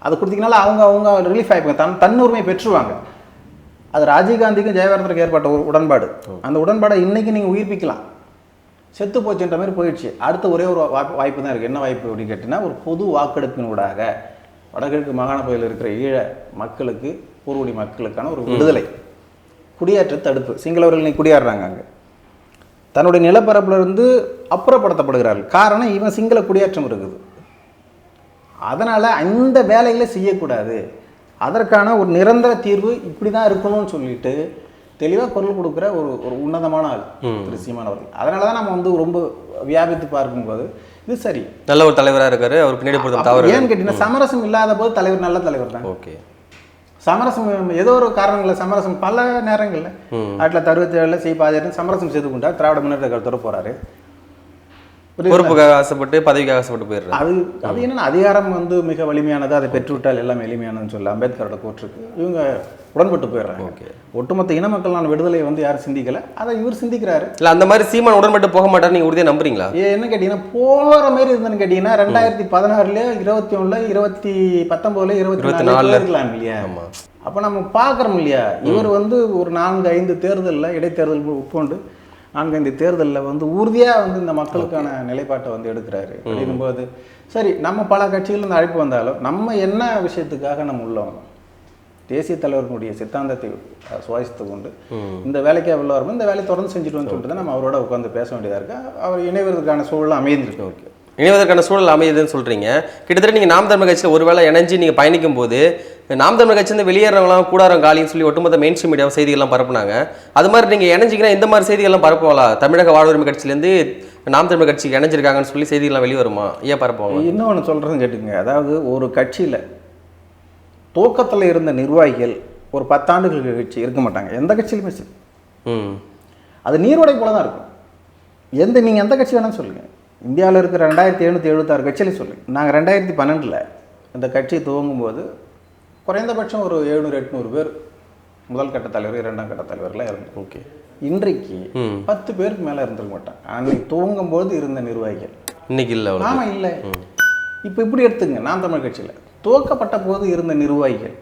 அது கொடுத்தீங்கனால அவங்க அவங்க ரிலீஃப் ஆகிப்பாங்க தன் தன் உரிமை பெற்றுருவாங்க அது ராஜீவ்காந்திக்கும் ஜெயவர்தனுக்கும் ஏற்பட்ட ஒரு உடன்பாடு. அந்த உடன்பாடை இன்னைக்கு நீங்கள் உயிர்ப்பிக்கலாம். செத்து போச்சுன்ற மாதிரி போயிடுச்சு. அடுத்த ஒரே ஒரு வாய்ப்பு வாய்ப்பு தான் இருக்குது என்ன வாய்ப்பு அப்படின்னு கேட்டிங்கன்னா ஒரு பொது வாக்கெடுப்பினூடாக வடகிழக்கு மாகாண பகுதியில் இருக்கிற ஈழ மக்களுக்கு பூர்வடி மக்களுக்கான ஒரு விடுதலை. குடியேற்ற தடுப்பு. சிங்களவர்கள் இன்னைக்கு குடியேறுறாங்க அங்கே. தன்னுடைய நிலப்பரப்புல இருந்து அப்புறப்படுத்தப்படுகிறார்கள். காரணம் இவன் சிங்கள குடியேற்றம் இருக்குது. அதனால் அந்த வேலைகளை செய்யக்கூடாது. அதற்கான ஒரு நிரந்தர தீர்வு இப்படி தான் இருக்கணும்னு சொல்லிட்டு தெளிவாக குரல் கொடுக்குற ஒரு ஒரு உன்னதமான ஆள் திரு சீமான் அவர்கள். அதனால தான் நம்ம வந்து ரொம்ப வியாபித்து பார்க்கும்போது இது சரி. நல்ல ஒரு தலைவரா இருக்காரு. அவர் பின்னாடி ஏன்னு கேட்டீங்கன்னா சமரசம் இல்லாத போது தலைவர் நல்ல தலைவர் தான். ஓகே. சமரசம் ஏதோ ஒரு காரணங்களில் சமரசம் பல நேரங்களில். ஆயிரத்தி தொள்ளாயிரத்தி அறுபத்தி ஏழில் சி பாஜக சமரசம் செய்து கொண்டார். திராவிட முன்னேற்ற கழகத்தோட போறாரு. பொறுப்புக்காக ஆசைப்பட்டு பதவிக்காக ஆசைப்பட்டு போயிடுறாரு. அது அது என்னன்னா அதிகாரம் வந்து மிக வலிமையானது அதை பெற்றுவிட்டால் எல்லாமே எளிமையானதுன்னு சொல்லி அம்பேத்கரோட கூற்றுக்கு இவங்க உடன்பட்டு போயிடுறாங்க. ஓகே. ஒட்டுமொத்த இன மக்களான விடுதலை வந்து யாரும் சிந்திக்கல. அதை இவர் சிந்திக்கிறாரு. இல்ல அந்த மாதிரி சீமான் உடன்பட்டு போக மாட்டாரு நீங்க உறுதியா நம்புறீங்களா? என்ன கேட்டீங்கன்னா போற மாதிரி இருந்ததுன்னு கேட்டீங்கன்னா ரெண்டாயிரத்தி பதினாறுல இருபத்தி ஒண்ணுல இருபத்தி பத்தொன்பதுல இருபத்தி நாலுல. இருக்கலாம் இல்லையா? அப்போ நம்ம பார்க்குறோம் இல்லையா? இவர் வந்து ஒரு நான்கு ஐந்து தேர்தலில் இடைத்தேர்தல் உட்கொண்டு நான்கு ஐந்து தேர்தலில் வந்து உறுதியாக வந்து இந்த மக்களுக்கான நிலைப்பாட்டை வந்து எடுக்கிறாரு. அப்படிங்கும்போது சரி நம்ம பல கட்சிகள் இந்த அழைப்பு வந்தாலும் நம்ம என்ன விஷயத்துக்காக நம்ம உள்ள வந்தோம் தேசிய தலைவர்களுடைய சித்தாந்தத்தை சுவாசித்து கொண்டு இந்த வேலைக்கு உள்ள வரும்போது இந்த வேலையை தொடர்ந்து செஞ்சுட்டு சொல்லிட்டு தான் நம்ம அவரோட உட்காந்து பேச வேண்டியதாக இருக்கு. அவர் இணைவதற்கான சூழல் அமைந்திருக்கு ஓகே. இணைவதற்கான சூழல் அமையுதுன்னு சொல்றீங்க. கிட்டத்தட்ட நீங்க நாம் தமிழ் கட்சியில் ஒருவேளை இணைஞ்சு நீங்க பயணிக்கும் போது நாம் தமிழ் கட்சி வந்து வெளியேறவங்களாம் கூடாரம் காலின்னு சொல்லி ஒட்டுமொத்த மெயின் ஸ்ட்ரீம் மீடியா செய்திகள்லாம் பரப்புனாங்க. அது மாதிரி நீங்க இணைஞ்சிங்கன்னா இந்த மாதிரி செய்திகள்லாம் பரப்புவாங்களா தமிழக வாழ்வுரிமை கட்சியிலேருந்து நாம் தமிழ் கட்சிக்கு இணைஞ்சிருக்காங்கன்னு சொல்லி செய்திகள்லாம் வெளியே வருமா ஏன் பரப்புவாங்க? இன்னொன்று சொல்கிறதும் கேட்டுக்கங்க. அதாவது ஒரு கட்சியில் துவக்கத்தில் இருந்த நிர்வாகிகள் ஒரு பத்தாண்டுகள் கழிச்சு இருக்க மாட்டாங்க. எந்த கட்சியிலுமே சரி. அது நீரோடை போல தான் இருக்கும். எந்த நீங்கள் எந்த கட்சி வேணாலும் சொல்லுங்கள் இந்தியாவில் இருக்கிற ரெண்டாயிரத்தி எழுநூற்றி எழுபத்தாறு கட்சியிலையும் சொல்லுங்கள் நாங்கள் ரெண்டாயிரத்தி பன்னெண்டில் இந்த கட்சி துவங்கும் போது குறைந்தபட்சம் ஒரு எழுநூறு எட்நூறு பேர் முதல் கட்ட தலைவர் இரண்டாம் கட்ட தலைவர்களாக இருந்தோம் ஓகே. இன்றைக்கு பத்து பேருக்கு மேலே இருந்திருக்க மாட்டாங்க. அன்னைக்கு துவங்கும் போது இருந்த நிர்வாகிகள். இன்னைக்கு இல்லை அவ்வளோ ஆமா இல்லை. இப்போ இப்படி எடுத்துங்க. நாம் தமிழ் கட்சியில். துவக்கப்பட்ட போது இருந்த நிர்வாகிகள்.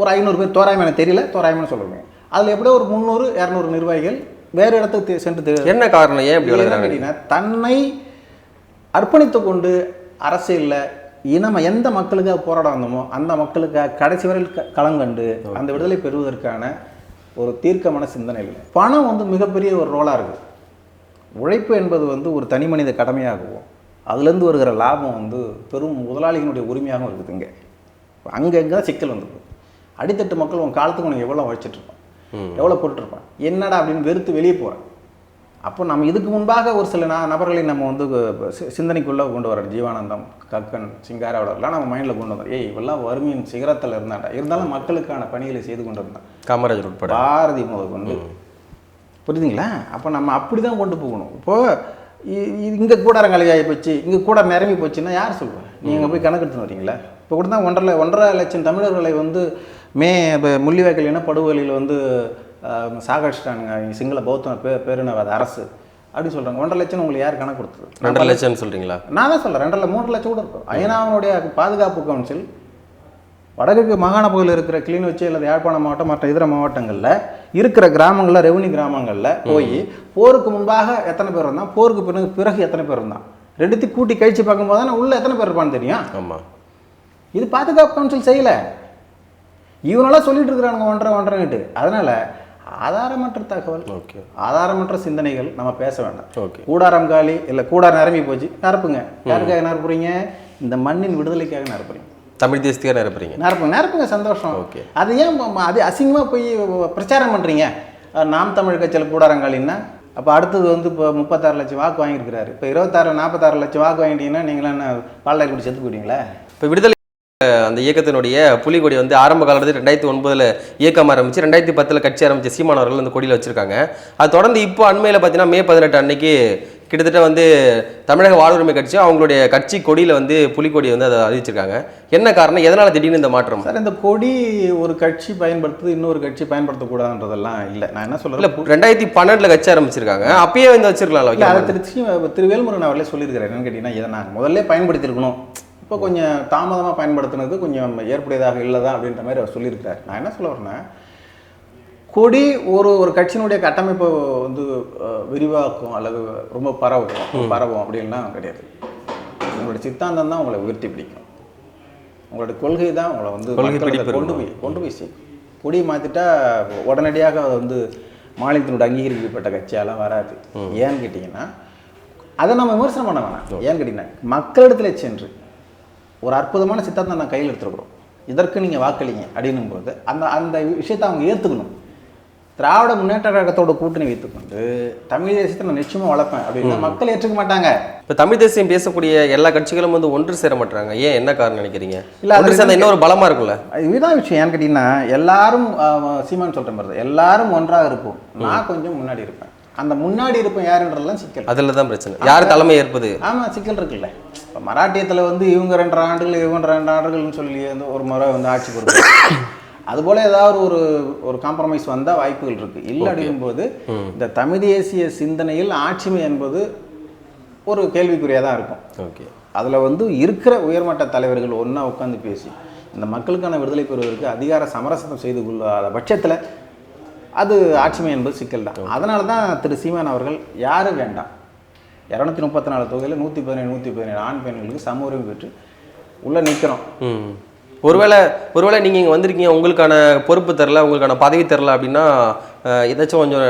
ஒரு ஐநூறு பேர் தோராயமாக எனக்கு தெரியல தோராயமாக சொல்லுவேன் அதில் எப்படியோ ஒரு முந்நூறு இரநூறு நிர்வாகிகள் வேறு இடத்துக்கு சென்று என்ன காரணம்? ஏன் கேட்டீங்கன்னா, தன்னை அர்ப்பணித்து கொண்டு அரசியலில் இனம் எந்த மக்களுக்காக போராட வந்தோமோ அந்த மக்களுக்காக கடைசி வரையில் களங்கண்டு அந்த விடுதலை பெறுவதற்கான ஒரு தீர்க்கமான சிந்தனை இல்லை. பணம் வந்து மிகப்பெரிய ஒரு ரோலாக இருக்குது உழைப்பு என்பது வந்து ஒரு தனி மனித கடமையாகவும் அதுலேருந்து வருகிற லாபம் வந்து பெரும் முதலாளிகளுடைய உரிமையாகவும் இருக்குது இங்கே. அங்கே எங்கே தான் சிக்கல் வந்தது அடித்தட்டு மக்கள் உன் காலத்துக்கு உனக்கு எவ்வளோ உழைச்சிட்டு இருப்பான்? எவ்வளோ போட்டுருப்பான்? என்னடா அப்படின்னு வெறுத்து வெளியே போகிறேன் அப்போ நம்ம இதுக்கு முன்பாக ஒரு சில நபர்களை நம்ம வந்து சிந்தனைக்குள்ளே கொண்டு வரோம் ஜீவானந்தம் கக்கன் சிங்காராவலர்லாம் நம்ம மைண்டில் கொண்டு வந்தோம். ஏய் இவெல்லாம் வறுமையின் சிகரத்தில் இருந்தாண்டா இருந்தாலும் மக்களுக்கான பணிகளை செய்து கொண்டு இருந்தான் காமராஜர் உட்பட. பாரதி முதல் கொண்டு. புரியுதுங்களா? அப்போ நம்ம அப்படி தான் கொண்டு போகணும். இப்போது இங்கே கூடாரங்களை ஆகி போச்சு இங்கே கூட நிரம்பி போச்சுன்னா யார் சொல்லுவா நீங்கள் போய் கணக்கு எடுத்துன்னு வரீங்களா இப்போ கூட தான் ஒன்றரை ஒன்றரை லட்சம் தமிழர்களை வந்து மே இப்போ முள்ளிவாய்க்கல் இனப்படுகொலையில் வந்து சாகடிச்சிட்டானுங்க. சிங்கள பௌத்த பே பேரினவாத அரசு. அப்படி சொல்கிறாங்க ஒன்றரை லட்சம் உங்களுக்கு யார் கணக்கு கொடுத்தது? ரெண்டரை லட்சம்னு சொல்றீங்களா? நான் தான் சொல்கிறேன் ரெண்டரை மூன்று லட்சம் கூட இருக்கும். ஐநாவினுடைய பாதுகாப்பு கவுன்சில் வடகிழக்கு மாகாண பகுதியில் இருக்கிற கிளிநொச்சி அல்லது யாழ்ப்பாணம் மாவட்டம் மற்ற இதர மாவட்டங்களில் இருக்கிற கிராமங்களில் ரெவன்யூ கிராமங்களில் போய் போருக்கு முன்பாக எத்தனை பேர் இருந்தான்? போருக்கு பிறகு பிறகு எத்தனை பேர் இருந்தான்? ரெண்டுத்தையும் கூட்டி கழிச்சு பார்க்கும்போது தான் உள்ள எத்தனை பேர் இருப்பான்னு தெரியும். ஆமா. இது பாதுகாப்பு கவுன்சில் செய்யலை. இவனெல்லாம் சொல்லிட்டு இருக்கிறானுங்க ஒன்றரை ஒன்றரைன்ட்டு அதனால ஆதாரமற்ற தகவல் ஓகே. ஆதாரமற்ற சிந்தனைகள் நம்ம பேச வேண்டாம். ஓகே. கூடாரம் காலி இல்லை கூடாரம் நிரம்பி போச்சு நிரப்புங்க. யாருக்காக நிரப்புறீங்க? இந்த மண்ணின் விடுதலைக்காக நிரப்புறீங்க. தமிழ் தேசத்துக்காக நிரப்புறீங்க நிரப்புங்க நிரப்புங்க சந்தோஷம். ஓகே. அது ஏன் அது அசிங்கமாக போய் பிரச்சாரம் பண்ணுறீங்க நாம் தமிழ் கட்சியில் கூடாரங்காலின்னா அப்போ அடுத்தது வந்து இப்போ முப்பத்தாறு லட்சம் வாக்கு வாங்கியிருக்கிறாரு. இப்போ இருபத்தாறு நாற்பத்தாறு லட்சம் வாக்கு வாங்கிட்டீங்கன்னா நீங்களாம் என்ன பால்டாய் குடி செத்து போயிட்டீங்களா இப்போ விடுதலை அந்த இயக்கத்தினுடைய புலிகொடி வந்து ஆரம்ப காலத்தில் ரெண்டாயிரத்தி ஒன்பதுல இயக்கம் ஆரம்பிச்சு ரெண்டாயிரத்தி பத்துல கட்சி ஆரம்பிச்ச சீமானவர்கள் அந்த கொடியில் வச்சிருக்காங்க. அது தொடர்ந்து இப்போ அண்மையில் பார்த்தீங்கன்னா மே பதினெட்டு அன்னைக்கு கிட்டத்தட்ட வந்து தமிழக வாழ்வுரிமை கட்சி அவங்களுடைய கட்சி கொடியில் வந்து புலிக்கொடி வந்து அதை அறிவிச்சிருக்காங்க. என்ன காரணம்? எதனால திடீர்னு இந்த மாற்றம்? சார் இந்த கொடி ஒரு கட்சி பயன்படுத்துது இன்னொரு கட்சி பயன்படுத்தக்கூடாதுன்றதெல்லாம் இல்லை. நான் என்ன இல்ல சொல்கிறேன் ரெண்டாயிரத்தி பன்னெண்டுல கட்சி ஆரம்பிச்சிருக்காங்க. அப்பயே வந்து வச்சிருக்கலாம்ல இல்லை அதை? திருச்சி திரு வேல்முருகன் அவர்களே சொல்லியிருக்கிறார். என்னன்னு கேட்டிங்கன்னா இதை நான் முதல்ல பயன்படுத்தியிருக்கணும். இப்போ கொஞ்சம் தாமதமாக பயன்படுத்தினது கொஞ்சம் ஏற்புடையதாக இல்லைதா அப்படின்ற மாதிரி அவர் சொல்லியிருக்கிறார். நான் என்ன சொல்ல வரேன்னா கொடி ஒரு ஒரு கட்சியினுடைய கட்டமைப்பை வந்து விரிவாக்கும் அல்லது ரொம்ப பரவும் பரவும் அப்படின்லாம் கிடையாது. உங்களுடைய சித்தாந்தம் தான் உங்களை உயர்த்தி பிடிக்கும். உங்களுடைய கொள்கை தான் உங்களை வந்து கொண்டு போய் கொண்டு போய் சேர்க்கும். கொடியை மாற்றிட்டா உடனடியாக அது வந்து மாநிலத்தினுடைய அங்கீகரிக்கப்பட்ட கட்சியாலாம் வராது. ஏன்னு கேட்டிங்கன்னா அதை நம்ம விமர்சனம் பண்ண வேணாம். ஏன்னு கேட்டிங்கன்னா மக்களிடத்துல சென்று ஒரு அற்புதமான சித்தாந்தம் நான் கையில் எடுத்துருக்குறோம். இதற்கு நீங்கள் வாக்களிங்க அப்படின்னும் போது அந்த அந்த விஷயத்தை அவங்க ஏற்றுக்கணும் திராவிட முன்னேற்ற கழகத்தோட கூட்டணி வைத்துக்கொண்டு தமிழ் தேசத்தை நான் நிச்சயமாக வளர்ப்பேன் அப்படின்னா மக்கள் ஏற்றுக்க மாட்டாங்க. இப்ப தமிழ் தேசியம் பேசக்கூடிய எல்லா கட்சிகளும் வந்து ஒன்று சேர மாட்டாங்க. ஏன் என்ன காரணம் நினைக்கிறீங்க? இல்ல, ஒன்று சேர்ந்தா இன்னொரு பலமா இருக்கும்ல? இதுதான் விஷயம். ஏன்னு கேட்டிங்கன்னா எல்லாரும் சீமான் சொல்கிற மாதிரி எல்லாரும் ஒன்றாக இருப்போம். நான் கொஞ்சம் முன்னாடி இருப்பேன். அந்த முன்னாடி இருப்பேன் யாருன்றதெல்லாம் சிக்கல். அதுல தான் பிரச்சனை. யார் தலைமை ஏற்பது? ஆமாம் சிக்கல் இருக்குல்ல. இப்போ மராட்டியத்தில் வந்து இவங்க ரெண்டு ஆண்டுகள் இவங்க ரெண்டு ஆண்டுகள்னு சொல்லி வந்து ஒரு முறை வந்து ஆட்சி பொறுப்பு. அதுபோல் ஏதாவது ஒரு ஒரு காம்ப்ரமைஸ் வந்தால் வாய்ப்புகள் இருக்குது இல்லை அப்படிங்கும்போது இந்த தமிழ் தேசிய சிந்தனையில் ஆட்சிமை என்பது ஒரு கேள்விக்குறியாக தான் இருக்கும். ஓகே. அதில் வந்து இருக்கிற உயர்மட்ட தலைவர்கள் ஒன்றா உட்காந்து பேசி இந்த மக்களுக்கான விடுதலை பெறுவதற்கு அதிகார சமரசம் செய்து கொள்ளாத பட்சத்தில் அது ஆட்சிமை என்பது சிக்கல் தான் அதனால தான் திரு சீமான் அவர்கள் யாரும் வேண்டாம். இரநூத்தி முப்பத்தி நாலு தொகையில் நூற்றி பதினேழு நூற்றி பதினேழு ஆண் பெண்களுக்கு சம உரிமை பெற்று உள்ளே நிற்கிறோம் ஒருவேளை ஒருவேளை நீங்க இங்க வந்திருக்கீங்க உங்களுக்கான பொறுப்பு தரல உங்களுக்கான பதவி தரல அப்படின்னா ஏதாச்சும் கொஞ்சம்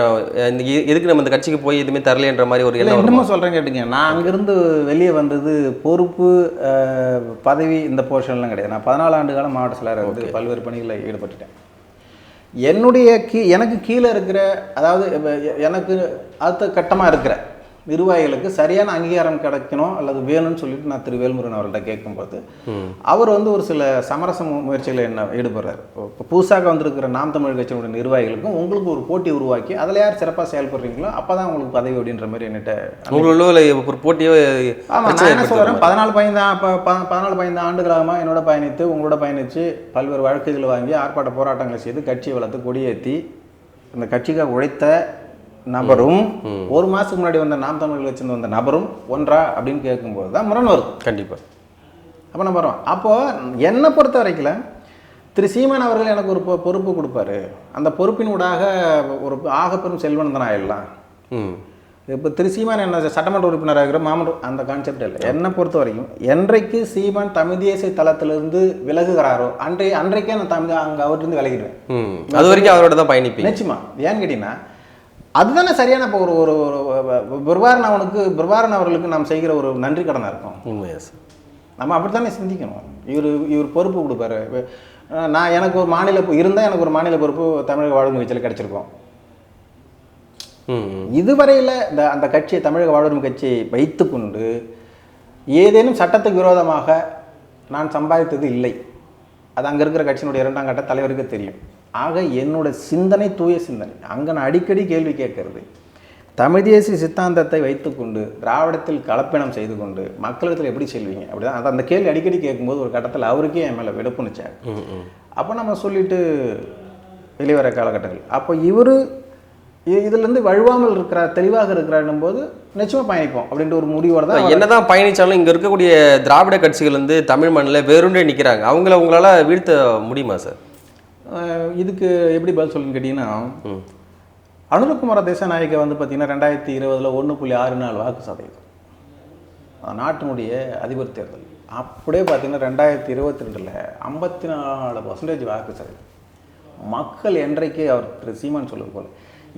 இந்த எதுக்கு நம்ம இந்த கட்சிக்கு போய் எதுவுமே தரலைன்ற மாதிரி ஒரு வருமா? இன்னமும் சொல்கிறேன் கேட்டுங்க. நான் அங்கேருந்து வெளியே வந்தது பொறுப்பு பதவி இந்த போர்ஷன்லாம் கிடையாது. நான் பதினாலு ஆண்டு காலம் மாவட்ட செயலர் வந்து பல்வேறு பணிகளில் ஈடுபட்டுட்டேன். என்னுடைய கீ எனக்கு கீழே இருக்கிற அதாவது எனக்கு அடுத்த கட்டமாக இருக்கிற நிர்வாகிகளுக்கு சரியான அங்கீகாரம் கிடைக்கணும் அல்லது வேணும்னு சொல்லிட்டு நான் திரு வேல்முருகன் அவர்கள்ட்ட கேட்கும்போது அவர் வந்து ஒரு சில சமரச முயற்சிகளை என்ன ஈடுபடுறாரு. இப்போ புதுசாக வந்திருக்கிற நாம் தமிழ் கட்சியினுடைய நிர்வாகிகளுக்கும் உங்களுக்கு ஒரு போட்டி உருவாக்கி அதில் யார் சிறப்பாக செயல்படுறீங்களோ அப்போ தான் உங்களுக்கு பதவி அப்படின்ற மாதிரி என்கிட்ட ஒரு போட்டியோ ஆமாம் நான் என்ன சொல்கிறேன். பதினாலு பதினைந்து பதினாலு பதினைந்து ஆண்டுகளாக என்னோட பயணித்து உங்களோட பயணித்து பல்வேறு வழக்குகளை வாங்கி ஆர்ப்பாட்ட போராட்டங்களை செய்து கட்சியை வளர்த்து கொடியேற்றி இந்த கட்சிக்காக உழைத்த நபரும் ஒரு மாதத்துக்கு முன்னாடி வந்த நாம் தமிழ் வச்சிருந்து வந்த நபரும் ஒன்றா அப்படின்னு கேட்கும்போது தான் முரண் வருது கண்டிப்பா. அப்போ நம்ம வரோம் அப்போது என்னை பொறுத்த வரைக்கும் திரு சீமான் அவர்கள் எனக்கு ஒரு பொறுப்பு கொடுப்பாரு. அந்த பொறுப்பின் ஊடாக ஒரு ஆகப்பெரும் செல்வன் தான் ஆயிடலாம். இப்போ திரு சீமான் என்ன சட்டமன்ற உறுப்பினராக இருக்கிற மாமன்ற அந்த கான்செப்ட் இல்லை. என்னை பொறுத்த வரைக்கும் என்றைக்கு சீமான் தமிழ் தேசிய தளத்திலிருந்து விலகுகிறாரோ அன்றைய அன்றைக்கே நான் தமிழ் அங்கே அவர்கிட்ட விலகிடுவேன். அது வரைக்கும் அவரோட தான் பயணிப்பீங்க. நிச்சயமா. ஏன்னு கேட்டிங்கன்னா அதுதானே சரியான இப்போ ஒரு ஒரு ஒரு பிரபாரன் அவனுக்கு பிரபாரன் அவர்களுக்கு நாம் செய்கிற ஒரு நன்றி கடனாக இருக்கும். உண்மையா சார் நம்ம அப்படித்தானே சிந்திக்கணும். இவர் இவர் பொறுப்பு கொடுப்பாரு. நான் எனக்கு ஒரு மாநில இருந்தால் எனக்கு ஒரு மாநில பொறுப்பு தமிழக வாழ்வு கட்சியில் கிடச்சிருக்கும். இதுவரையில் இந்த அந்த கட்சியை தமிழக வாழ்வுரிமை கட்சியை வைத்துக்கொண்டு ஏதேனும் சட்டத்துக்கு விரோதமாக நான் சம்பாதித்தது இல்லை. அது அங்கே இருக்கிற கட்சியினுடைய இரண்டாம் கட்ட தலைவருக்கு தெரியும். ஆக என்னோட சிந்தனை தூய சிந்தனை. அங்கே நான் அடிக்கடி கேள்வி கேட்கறது. தமிழ் தேசிய சித்தாந்தத்தை வைத்துக்கொண்டு திராவிடத்தில் கலப்பினம் செய்து கொண்டு மக்களிடத்தில் எப்படி செல்வீங்க? அப்படிதான் அது அந்த கேள்வி அடிக்கடி கேட்கும்போது ஒரு கட்டத்தில் அவருக்கே என் மேலே ம் அப்போ நம்ம சொல்லிட்டு வெளியே வர காலகட்டங்கள். அப்போ இவர் இதுலேருந்து வழுவாமல் இருக்கிறார் தெளிவாக இருக்கிறாருன்னும் போது நிச்சயமாக பயணிப்போம் அப்படின்ற ஒரு முடிவோட தான் என்னதான் பயணிச்சாலும் இங்க இருக்கக்கூடிய திராவிட கட்சிகள் வந்து தமிழ் மண்ணில் வேறுண்டே நிக்கிறாங்க. அவங்கள உங்களால வீழ்த்த முடியுமா சார்? இதுக்கு எப்படி பதில் சொல்லுன்னு கேட்டிங்கன்னா அனுரகுமார தேசநாயக்க வந்து பார்த்தீங்கன்னா ரெண்டாயிரத்தி இருபதில் ஒன்று புள்ளி ஆறு நாலு வாக்கு சதவீதம். நாட்டினுடைய அதிபர் தேர்தல். அப்படியே பார்த்தீங்கன்னா ரெண்டாயிரத்தி இருபத்தி ரெண்டில் ஐம்பத்தி நாலு பர்சன்டேஜ் வாக்கு சதவீதம். மக்கள் என்றைக்கு அவர் சீமான் சொல்வது போல்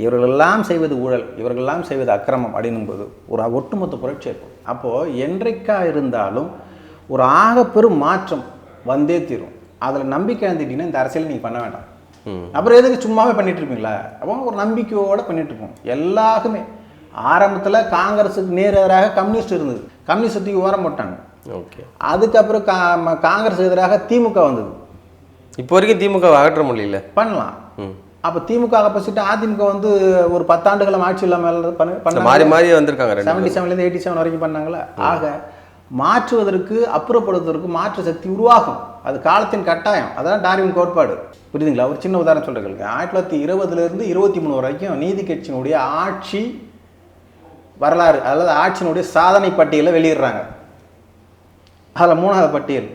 இவர்களெல்லாம் செய்வது ஊழல் இவர்களெல்லாம் செய்வது அக்கிரமம் அப்படின்னும் போது ஒரு ஒட்டுமொத்த புரட்சி இருக்கும் அப்போது என்றைக்கா இருந்தாலும் ஒரு ஆகப்பெரும் மாற்றம் வந்தே தீரும். அதில் நம்பிக்கை இருந்துட்டீங்கன்னா இந்த அரசியல் நீங்கள் பண்ண வேண்டாம். அப்புறம் எதுக்கு சும்மாவே பண்ணிட்டு இருப்பீங்களா அப்போ ஒரு நம்பிக்கையோட பண்ணிட்டு இருப்போம் எல்லாருமே ஆரம்பத்தில் காங்கிரஸுக்கு நேர் எதிராக கம்யூனிஸ்ட் இருந்தது. கம்யூனிஸ்ட் தூக்கி ஓரம் போட்டாங்க. ஓகே. அதுக்கப்புறம் கா காங்கிரஸ் எதிராக திமுக வந்தது. இப்போ வரைக்கும் திமுக அகற்ற முடியல. பண்ணலாம். அப்போ திமுக ஆப்போசிட் அதிமுக வந்து ஒரு பத்தாண்டுகளும் ஆட்சி இல்லாமல் பண்ண மாறி மாறி வந்திருக்காங்க செவன்டி செவன்லேருந்து எயிட்டி செவன் வரைக்கும் பண்ணாங்களா ஆக மாற்றுவதற்கு அப்புறப்படுவதற்கு மாற்று சக்தி உருவாகும். அது காலத்தின் கட்டாயம். அதான் டார்வின் கோட்பாடு. புரியுதுங்களா? ஒரு சின்ன உதாரணம் சொல்கிறேன் ஆயிரத்தி தொள்ளாயிரத்தி இருபதுலேருந்து இருபத்தி மூணு வரைக்கும் நீதி கட்சியினுடைய ஆட்சி வரலாறு அதாவது ஆட்சியினுடைய சாதனை பட்டியலை வெளியிடுறாங்க. அதில் மூணாவது பட்டியல்.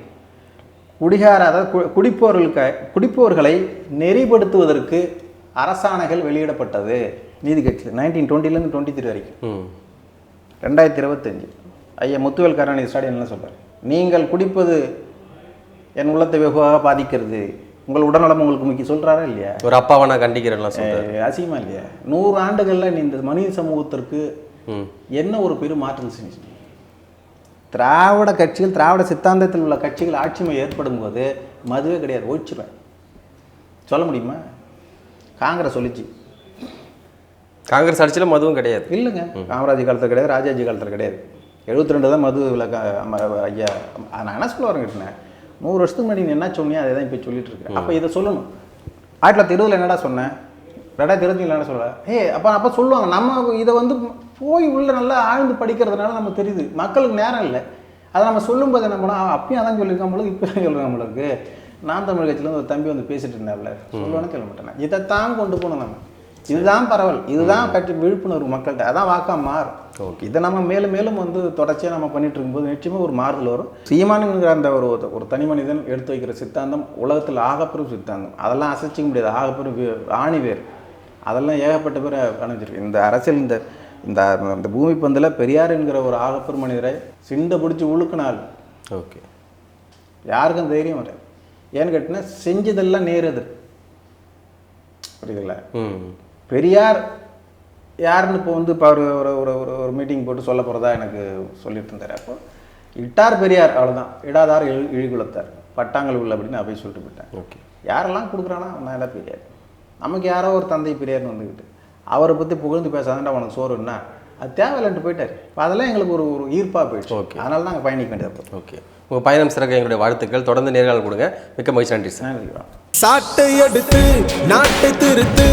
குடிகார அதாவது குடிப்போர்களுக்கு குடிப்போர்களை நெறிப்படுத்துவதற்கு அரசாணைகள் வெளியிடப்பட்டது. நீதி கட்சி. நைன்டீன் டுவெண்ட்டிலேருந்து டுவெண்ட்டி த்ரீ வரைக்கும். ரெண்டாயிரத்தி இருபத்தஞ்சு. ஐயா முத்துவேல் கருணாநிதி என்ன சொல்றாரு? நீங்கள் குடிப்பது என் உள்ளத்தை வெகுவாக பாதிக்கிறது. உங்கள் உடல்நலம் உங்களுக்கு முக்கியம். சொல்றாரா இல்லையா? ஒரு அப்பாவை நான் அஹ் அசிங்கமா இல்லையா? நூறு ஆண்டுகளில் நீ இந்த மனித சமூகத்திற்கு என்ன ஒரு பெரும் மாற்றம் செஞ்சு திராவிட கட்சிகள் திராவிட சித்தாந்தத்தில் உள்ள கட்சிகள் ஆட்சிமை ஏற்படும் போது மதுவே கிடையாது. ஒழிச்சிருவேன் சொல்ல முடியுமா? காங்கிரஸ் சொல்லிச்சு காங்கிரஸ் ஆட்சியில் மதுவும் கிடையாது. இல்லைங்க. காமராஜ் காலத்தில் கிடையாது ராஜாஜி காலத்தில் கிடையாது. எழுபத்தி ரெண்டு தான் மது அம்ம- ஐயா. நான் என்ன சொல்ல வரேன் நூறு வருஷத்துக்கு முன்னாடி நீ என்ன சொன்னியோ அதை தான் இப்போ சொல்லிட்டு இருக்கேன் அப்போ இதை சொல்லணும். ஆயிரத்தி தொள்ளாயிரத்தி இருபதுல என்னடா சொன்னேன் ரெண்டாயிரத்தி இருபத்தி என்ன சொல்ல ஏ அப்போ அப்போ சொல்லுவாங்க நம்ம இதை வந்து போய் உள்ள நல்லா ஆழ்ந்து படிக்கிறதுனால நமக்கு தெரியுது. மக்களுக்கு நேரம் இல்லை. அதை நம்ம சொல்லும்போது என்ன பண்ணா அப்பயும் அதான் சொல்லியிருக்கான் போல இப்போ சொல்கிறேன் நம்மளுக்கு நான் தமிழ் கட்சியில ஒரு தம்பி வந்து பேசிட்டு இருந்தாப்ல. சொல்லுவானு சொல்ல மாட்டேன் இதைத்தான் கொண்டு போகணும் நம்ம இதுதான் பரவல். இதுதான் கட்சி விழிப்புணர்வு மக்கள்கிட்ட. அதான் வாக்கா மாறும். இதை நம்ம மேலும் மேலும் வந்து தொடர்ச்சியாக நம்ம பண்ணிட்டு இருக்கும்போது நிச்சயமாக ஒரு மாறுதல் வரும். சீமானுங்கிற அந்த ஒரு ஒரு தனி மனிதன் எடுத்து வைக்கிற சித்தாந்தம் உலகத்தில் ஆகப்பெரும் சித்தாந்தம். அதெல்லாம் அசைச்சிக்க முடியாது. ஆகப்பெரும் வே- ஆணி வேர். அதெல்லாம் ஏகப்பட்ட பேர் அணைஞ்சிருக்கு இந்த அரசியல் இந்த இந்த இந்த பூமி பந்தில் பெரியார் என்கிற ஒரு ஆகப்பெரும் மனிதரை சிண்டை பிடிச்சி உழுக்கினால் ஓகே. யாருக்கும் தைரியம் வராது ஏன்னு கேட்டிங்கன்னா செஞ்சதெல்லாம் நேருது புரியுதுங்களா? பெரியார் யாருன்னு இப்போ வந்து இப்போ ஒரு ஒரு ஒரு ஒரு ஒரு மீட்டிங் போட்டு சொல்ல போகிறதா எனக்கு சொல்லிட்டு இருந்தார். அப்போ இட்டார் பெரியார் அவ்வளோதான் இடாதார் இழி இழிகுலத்தார். பட்டாங்கல் உள்ள அப்படின்னு நான் போய் சொல்லிட்டு போயிட்டேன். ஓகே. யாரெல்லாம் கொடுக்குறானா நான் எல்லாம் பெரியார். நமக்கு யாரோ ஒரு தந்தை பெரியார்னு வந்துக்கிட்டு அவரை பற்றி புகழ்ந்து பேசாதான்டா உனக்கு சோறுன்னா அது தேவையில்லைன்ட்டு போயிட்டார். இப்போ அதெல்லாம் எங்களுக்கு ஒரு ஒரு ஈர்ப்பாக போயிடுச்சு. Okay. அதனால தான் அங்கே பயணிக்க வேண்டியது ஓகே. உங்கள் பயணம் சிறக்க எங்களுடைய வாழ்த்துக்கள். தொடர்ந்து நேர்காணல் கொடுங்க. மிக்க மகிழ்ச்சி. நன்றி சார். சாட்டை எடுத்து நாட்டை திருத்து.